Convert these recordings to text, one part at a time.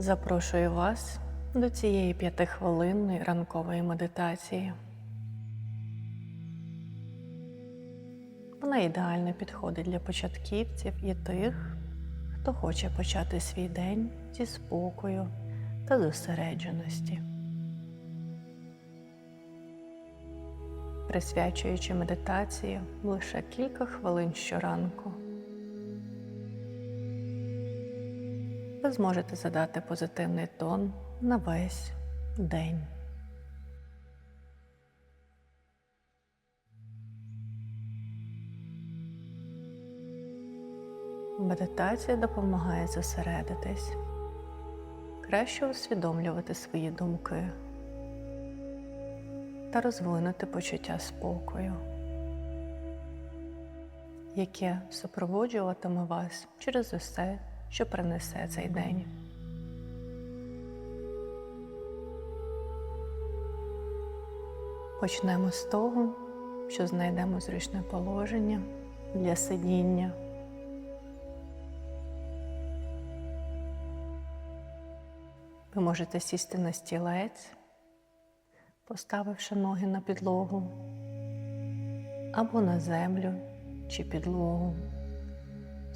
Запрошую вас до цієї п'ятихвилинної ранкової медитації. Вона ідеально підходить для початківців і тих, хто хоче почати свій день зі спокою та зосередженості. Присвячуючи медитацію лише кілька хвилин щоранку. Ви зможете задати позитивний тон на весь день. Медитація допомагає зосередитись, краще усвідомлювати свої думки та розвинути почуття спокою, яке супроводжуватиме вас через усе що принесе цей день. Почнемо з того, що знайдемо зручне положення для сидіння. Ви можете сісти на стілець, поставивши ноги на підлогу або на землю чи підлогу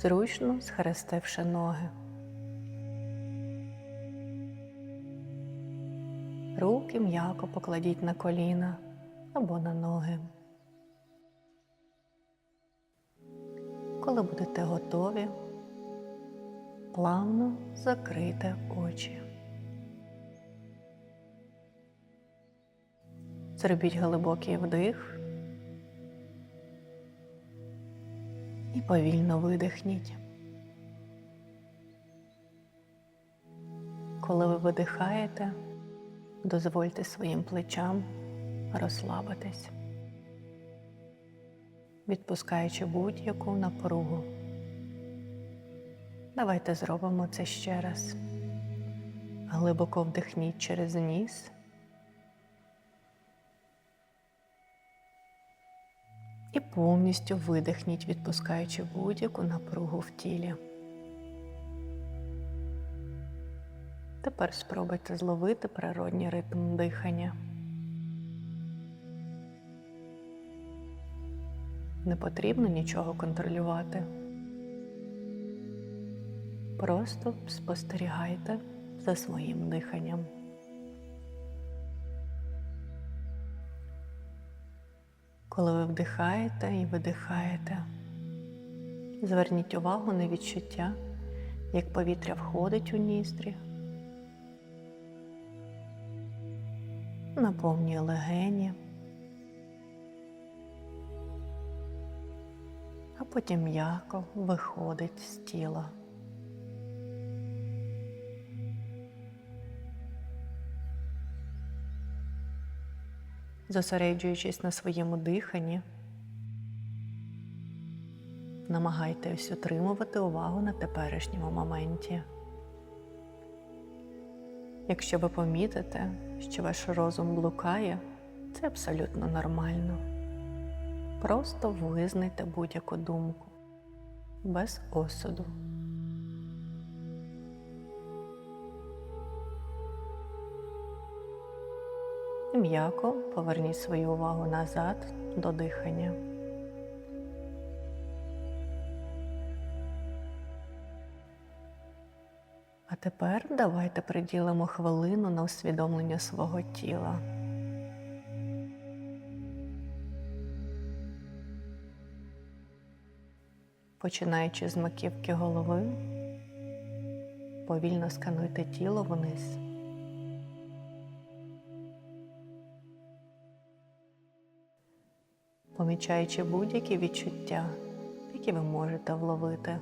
зручно схрестивши ноги. Руки м'яко покладіть на коліна або на ноги. Коли будете готові, плавно закрийте очі. Зробіть глибокий вдих повільно видихніть. Коли ви видихаєте, дозвольте своїм плечам розслабитись, відпускаючи будь-яку напругу. Давайте зробимо це ще раз. Глибоко вдихніть через ніс. І повністю видихніть, відпускаючи будь-яку напругу в тілі. Тепер спробуйте зловити природній ритм дихання. Не потрібно нічого контролювати. Просто спостерігайте за своїм диханням. Коли ви вдихаєте і видихаєте, зверніть увагу на відчуття, як повітря входить у ніздрі, наповнює легені, а потім м'яко виходить з тіла. Зосереджуючись на своєму диханні, намагайтесь утримувати увагу на теперішньому моменті. Якщо ви помітите, що ваш розум блукає, це абсолютно нормально. Просто визнайте будь-яку думку без осуду. М'яко поверніть свою увагу назад до дихання. А тепер давайте приділимо хвилину на усвідомлення свого тіла. Починаючи з маківки голови, повільно скануйте тіло вниз. Помічаючи будь-які відчуття, які ви можете вловити.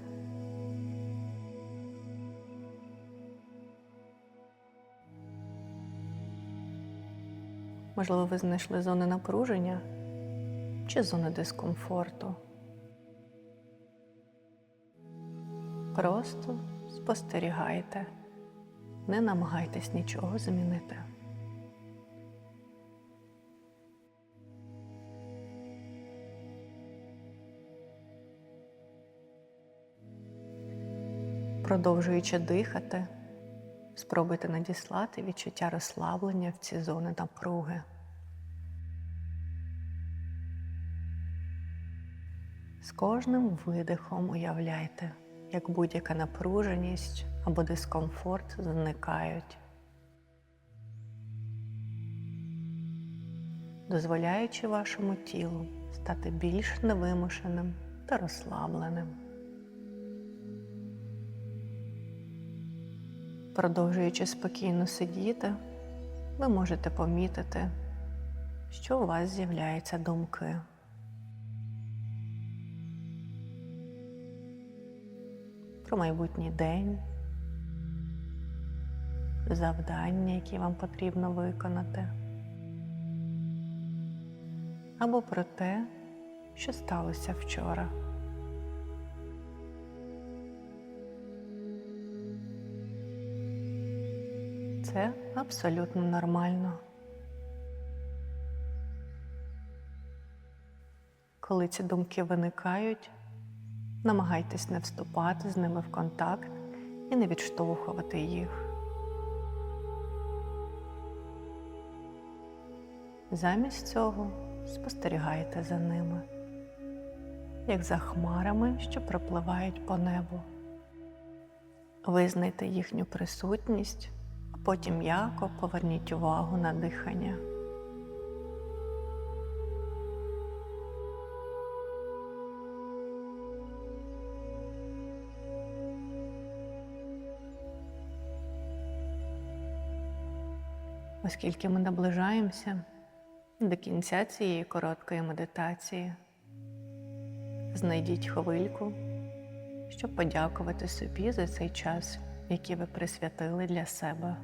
Можливо, ви знайшли зони напруження чи зони дискомфорту. Просто спостерігайте, не намагайтесь нічого змінити. Продовжуючи дихати, спробуйте надіслати відчуття розслаблення в ці зони напруги. З кожним видихом уявляйте, як будь-яка напруженість або дискомфорт зникають, дозволяючи вашому тілу стати більш невимушеним та розслабленим. Продовжуючи спокійно сидіти, ви можете помітити, що у вас з'являються думки. Про майбутній день, завдання, які вам потрібно виконати, або про те, що сталося вчора. Це абсолютно нормально. Коли ці думки виникають, намагайтесь не вступати з ними в контакт і не відштовхувати їх. Замість цього спостерігайте за ними, як за хмарами, що пропливають по небу. Визнайте їхню присутність, потім м'яко поверніть увагу на дихання. Оскільки ми наближаємося до кінця цієї короткої медитації, знайдіть хвильку, щоб подякувати собі за цей час, який ви присвятили для себе.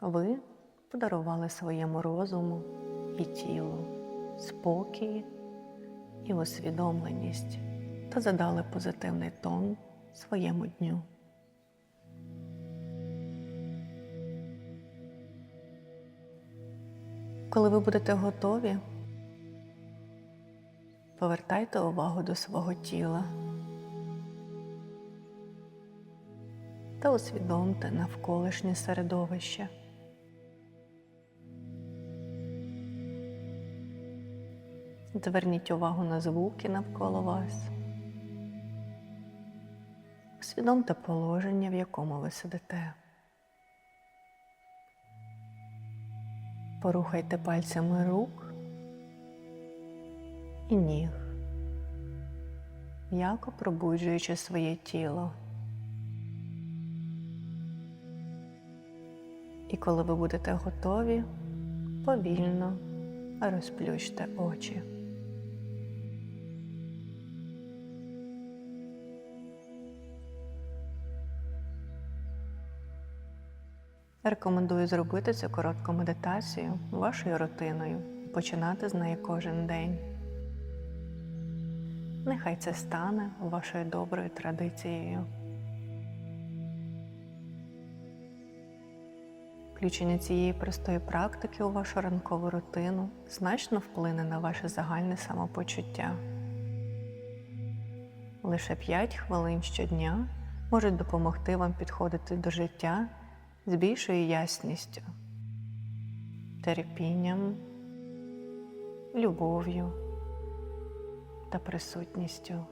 Ви подарували своєму розуму і тілу спокій і усвідомленість та задали позитивний тон своєму дню. Коли ви будете готові, повертайте увагу до свого тіла та усвідомте навколишнє середовище. Зверніть увагу на звуки навколо вас. Усвідомте положення, в якому ви сидите. Порухайте пальцями рук і ніг, м'яко пробуджуючи своє тіло. І коли ви будете готові, повільно розплющте очі. Рекомендую зробити цю коротку медитацію вашою рутиною і починати з неї кожен день. Нехай це стане вашою доброю традицією. Включення цієї простої практики у вашу ранкову рутину значно вплине на ваше загальне самопочуття. Лише 5 хвилин щодня можуть допомогти вам підходити до життя з більшою ясністю, терпінням, любов'ю та присутністю.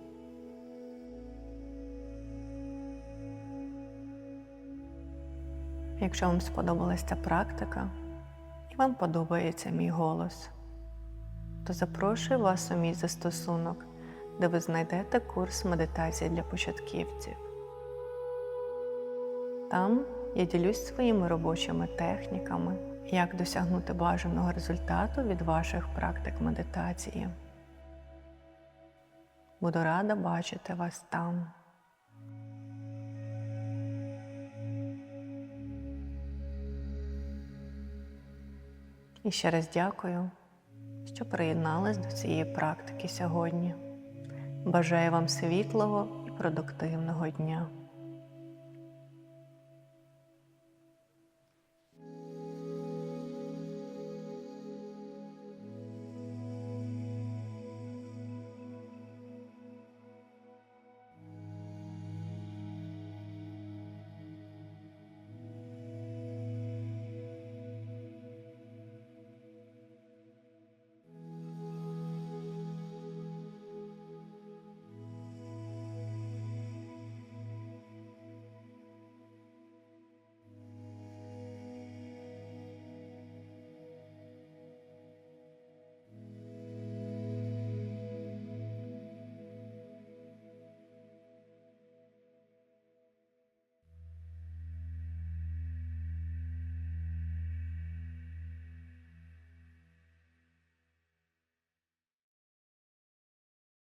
Якщо вам сподобалася ця практика і вам подобається мій голос, то запрошую вас у мій застосунок, де ви знайдете курс медитації для початківців. Там я ділюсь своїми робочими техніками, як досягнути бажаного результату від ваших практик медитації. Буду рада бачити вас там. І ще раз дякую, що приєднались до цієї практики сьогодні. Бажаю вам світлого і продуктивного дня.